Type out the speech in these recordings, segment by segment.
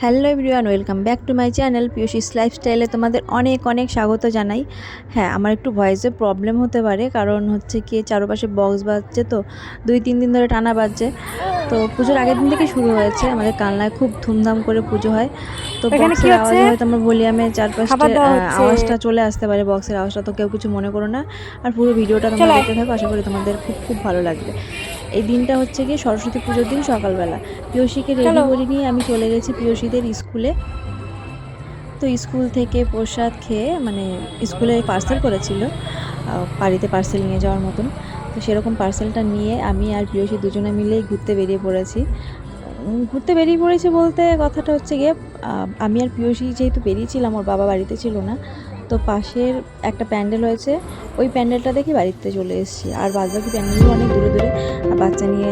Hello everyone welcome back to my channel Piyushi's লাইফস্টাইলে তোমাদের অনেক অনেক স্বাগত জানাই। হ্যাঁ আমার একটু ভয়েসে প্রবলেম হতে পারে কারণ হচ্ছে কি চারপাশে বক্স বাজছে তো দুই তিন দিন ধরে টানা বাজছে। তো পুজোর আগের দিন থেকে শুরু হয়েছে আমাদের কালনায় খুব ধুমধাম করে পুজো হয়। তো বক্সের আওয়াজে? হয়তো আমার ভলিউমে চারপাশে। আওয়াজটা চলে আসতে পারে বক্সের আওয়াজটা তো কেউ কিছু মনে করো না। আর পুরো ভিডিওটা তোমরা দেখতে থাকো আশা করি তোমাদের খুব খুব ভালো লাগবে। এই দিনটা হচ্ছে গিয়ে সরস্বতী পুজোর দিন সকালবেলা। পিয়সীকে রেডি। করে নিয়ে আমি চলে গেছি পিয়সীদের স্কুলে। তো স্কুল থেকে প্রসাদ খেয়ে মানে স্কুলে পার্সেল করেছিল বাড়িতে পার্সেল নিয়ে যাওয়ার মতন। তো সেরকম পার্সেলটা নিয়ে আমি আর পিয়সী দুজনে মিলেই ঘুরতে বেরিয়ে পড়েছি। ঘুরতে বেরিয়ে পড়েছি বলতে কথাটা হচ্ছে গিয়ে আমি আর পিয়সী যেহেতু বেরিয়েছিলাম ওর বাবা বাড়িতে ছিল না তো পাশের একটা প্যান্ডেল হয়েছে, ওই প্যান্ডেলটা দেখে বাড়িতে চলে এসেছি। আর বাদবাকি প্যান্ডেলগুলো অনেক দূরে দূরে বাচ্চা নিয়ে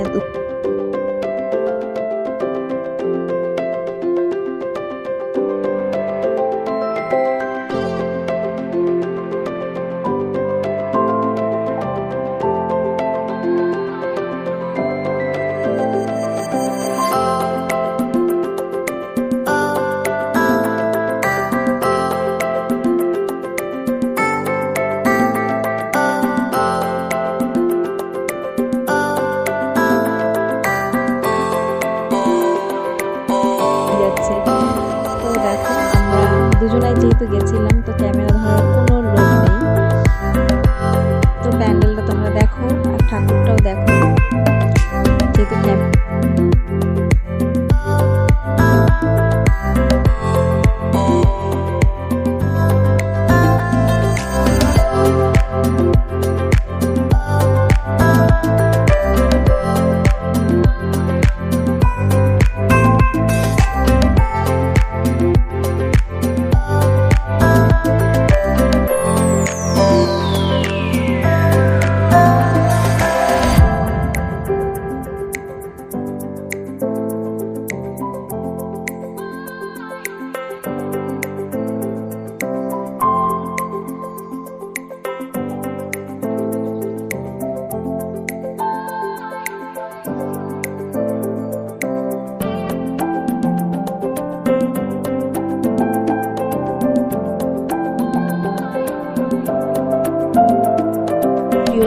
দুজনাই যেহেতু গেছিলাম তো ক্যামেরা ধরার কোনো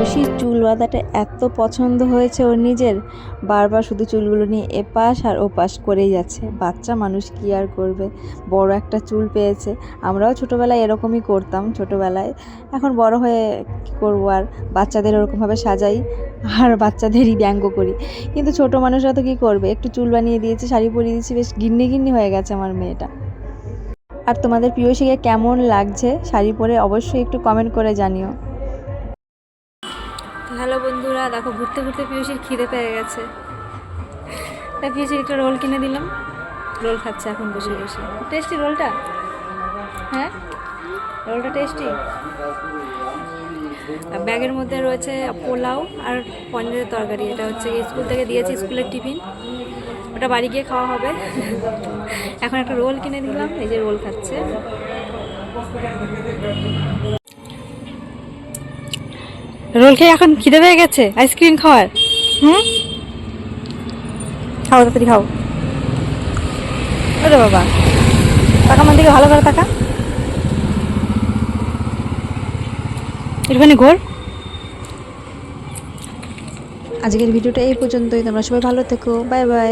পিয়সির চুল বাঁধাটা এত পছন্দ হয়েছে ওর নিজের। বারবার শুধু চুলগুলো নিয়ে এপাশ আর ওপাশ করেই যাচ্ছে। বাচ্চা মানুষ কি আর করবে? বড় একটা চুল পেয়েছে। আমরাও ছোটোবেলায় এরকমই করতাম, ছোটোবেলায়। এখন বড় হয়ে কী করব আর? বাচ্চাদের ওরকমভাবে সাজাই আর বাচ্চাদেরই ব্যঙ্গ করি। কিন্তু ছোট মানুষরা তো কী করবে? একটু চুল বানিয়ে দিয়েছে, শাড়ি পরিয়ে দিয়েছি, বেশ গিন্নি গিন্নি হয়ে গেছে আমার মেয়েটা। আর তোমাদের প্রিয়সীকে কেমন লাগছে? শাড়ি পরে অবশ্যই একটু কমেন্ট করে জানিও। হ্যালো বন্ধুরা, দেখো ঘুরতে ঘুরতে পিয়সির খিদে পেয়ে গেছে। তা পিয়সির একটা রোল কিনে দিলাম। রোল খাচ্ছে এখন বসে বসে। টেস্টি রোলটা? হ্যাঁ? রোলটা টেস্টি? ব্যাগের মধ্যে রয়েছে পোলাও আর পনিরের তরকারি। এটা হচ্ছে স্কুল থেকে দিয়েছি, স্কুলের টিফিন। ওটা বাড়ি গিয়ে খাওয়া হবে। এখন একটা রোল কিনে দিলাম, এই যে রোল খাচ্ছে। রোল খেয়ে এখন খিদে পেয়ে গেছে, আইসক্রিম খাওয়ার। হুম? খাও, তাড়াতাড়ি খাও। ওরে বাবা। টাকা আমার দিকে ভালো করে টাকা একটুখানি ঘোর। আজকের ভিডিওটা এই পর্যন্তই। তোমরা সবাই ভালো থেকো। Bye bye.